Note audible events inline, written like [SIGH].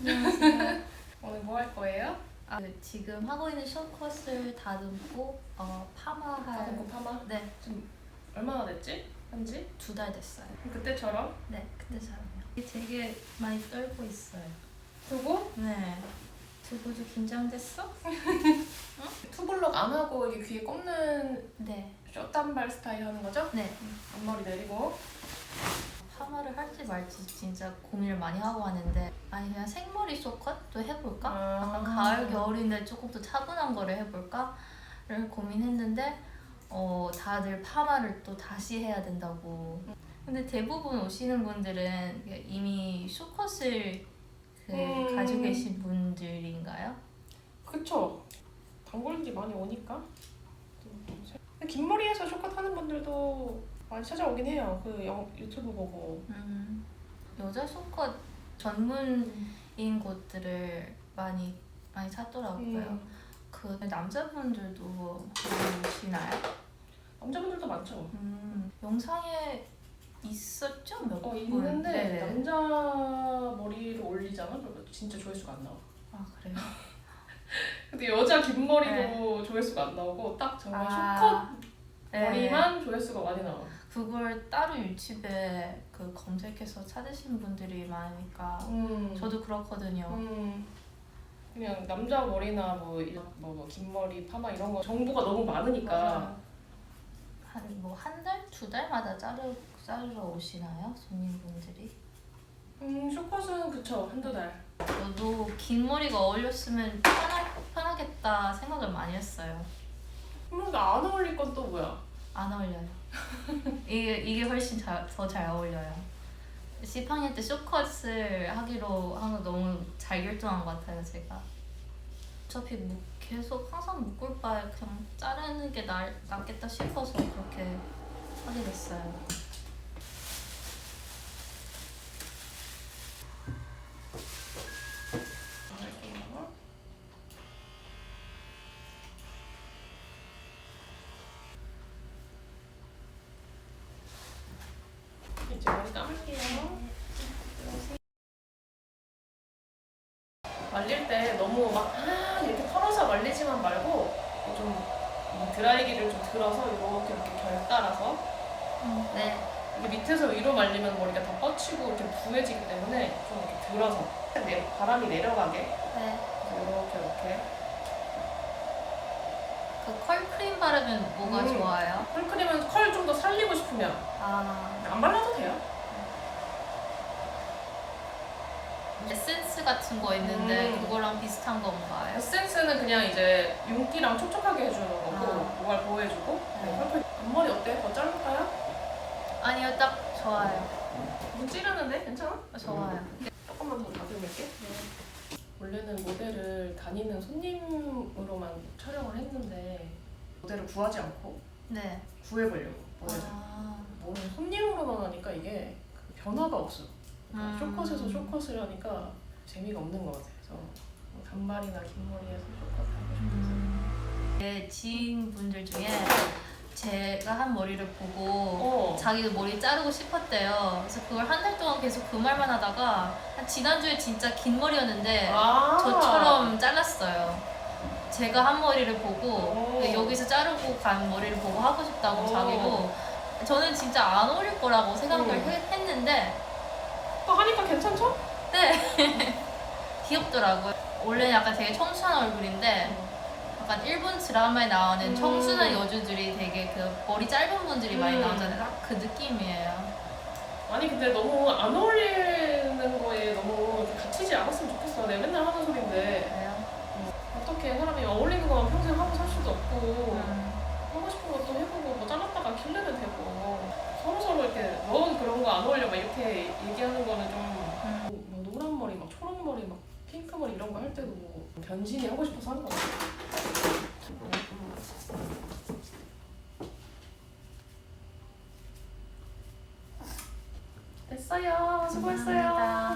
안녕하세요. 오늘 뭐 할 거예요? 아, 그 지금 하고 있는 숏 컷을 다듬고 어, 파마할 다듬고 파마? 네, 얼마나 됐지? 한지? 두 달 됐어요. 그때처럼? 네, 그때처럼요. 되게 많이 떨고 있어요. 두고 네. 두고도 긴장됐어? [LAUGHS] 투블럭 안 하고 이게 귀에 꼽는 네. 숏단발 스타일 하는 거죠? 네. 앞머리 내리고 파마를 할지 말지 진짜 고민을 많이 하고 하는데 아니 그냥 생머리 숏컷도 해볼까? 아. 약간 가을 겨울인데 조금 더 차분한 거를 해볼까를 고민했는데 어 다들 파마를 또 다시 해야 된다고. 근데 대부분 오시는 분들은 이미 숏컷을 그 음. 가지고 계신 분들인가요? 그쵸 단골들이 많이 오니까 긴 머리에서 숏컷 하는 분들도 많이 찾아오긴 해요 그 영, 유튜브 보고 음, 여자 숏컷 전문인 곳들을 많이 많이 찾더라고요. 음, 그 남자분들도 많이 오시나요? 남자분들도 많죠 음, 영상에 있었죠 몇 어 분? 있는데 네네. 남자 머리를 올리잖아 그러면 진짜 조회수가 안 나와 아 그래요? [LAUGHS] 근데 여자 긴 머리도 조회수가 안 나오고 딱 정말 숏컷 네. 머리만 조회수가 많이 나와 그걸 따로 유튜브에 그 검색해서 찾으신 분들이 많으니까 음. 저도 그렇거든요. 음, 그냥 남자 머리나 뭐뭐 긴 머리 파마 이런 거 정보가 너무 많으니까 한 뭐 한 달, 두 달마다 자르 자르러 오시나요 손님분들이? 음 숏컷은 그쵸 한두 달 저도 긴 머리가 어울렸으면 편하, 편하겠다 생각을 많이 했어요. 건또 뭐야 안 어울려요. [LAUGHS] 이게 이게 훨씬 더 잘 어울려요. 시팡이 때 쇼컷을 하기로 한 거 너무 잘 결정한 것 같아요 제가. 어차피 뭐 계속 항상 묶을 바에 그냥 자르는 게 나, 낫겠다 싶어서 그렇게 하게 됐어요. 이제 머리 감을게요 말릴 때 너무 막 아, 이렇게 털어서 말리지만 말고 좀이 드라이기를 좀 들어서 이렇게 이렇게 결 따라서 네. 이게 밑에서 위로 말리면 머리가 다 뻗치고 이렇게 부해지기 때문에 좀 이렇게 들어서 내- 바람이 내려가게 네. 이렇게 이렇게 그 컬크림 바르면 뭐가 음. 좋아요? 컬크림은 컬 좀 더 살리고 싶으면 아 안 발라도 돼요. 에센스 같은 거 있는데 음. 그거랑 비슷한 건가요? 에센스는 그냥 이제 윤기랑 촉촉하게 해주는 거고 아. 모발 보호해주고 네. 컬크림 앞머리 어때? 더 자를까요? 아니요 딱 좋아요. 좀 찌르는데 괜찮아? 좋아요. 조금만 더 다듬을게. 원래는 모델을 다니는 손님으로만 촬영을 했는데 모델을 구하지 않고 네. 구해보려고 모델을. 아. 오늘 손님으로만 하니까 이게 그 변화가 없어. 그러니까 음. 쇼컷에서 쇼컷을 하니까 재미가 없는 것 같아요. 그래서 뭐 단발이나 긴 머리에서 쇼컷 하고 싶어서. 음. 제 지인분들 중에 제가 한 머리를 보고 어. 자기도 머리 자르고 싶었대요. 그래서 그걸 한 달 동안 계속 그 말만 하다가 한 지난주에 진짜 긴 머리였는데 아. 저처럼 잘랐어요. 제가 한 머리를 보고 오. 여기서 자르고 간 머리를 보고 하고 싶다고 오. 자기도 저는 진짜 안 어울릴 거라고 생각을 음. 해- 했는데 또 하니까 괜찮죠? 네 [LAUGHS] 귀엽더라고요. 원래 약간 되게 청순한 얼굴인데 약간 일본 드라마에 나오는 음. 청순한 여주들이 되게 그 머리 짧은 분들이 많이 음. 나오잖아요. 딱 그 느낌이에요. 아니 근데 너무 안 어울리는 거에 너무 갇히지 않았으면 좋겠어. 내가 맨날 하는 소리인데 그래요? 어떻게 사람이 어울리는 거만 평생 하고 살 수도 없고 음. 하고 싶은 것도 해보고 뭐 잘랐다가 길르면 되고 서로 서로 이렇게 넌 그런 거 안 어울려 막 이렇게 얘기하는 거는 좀 음. 뭐 노란 머리, 막 초록 머리, 막 핑크 머리 이런 거 할 때도 변신이 하고 싶어서 하는 거 같아. 됐어요. 수고했어요. 감사합니다.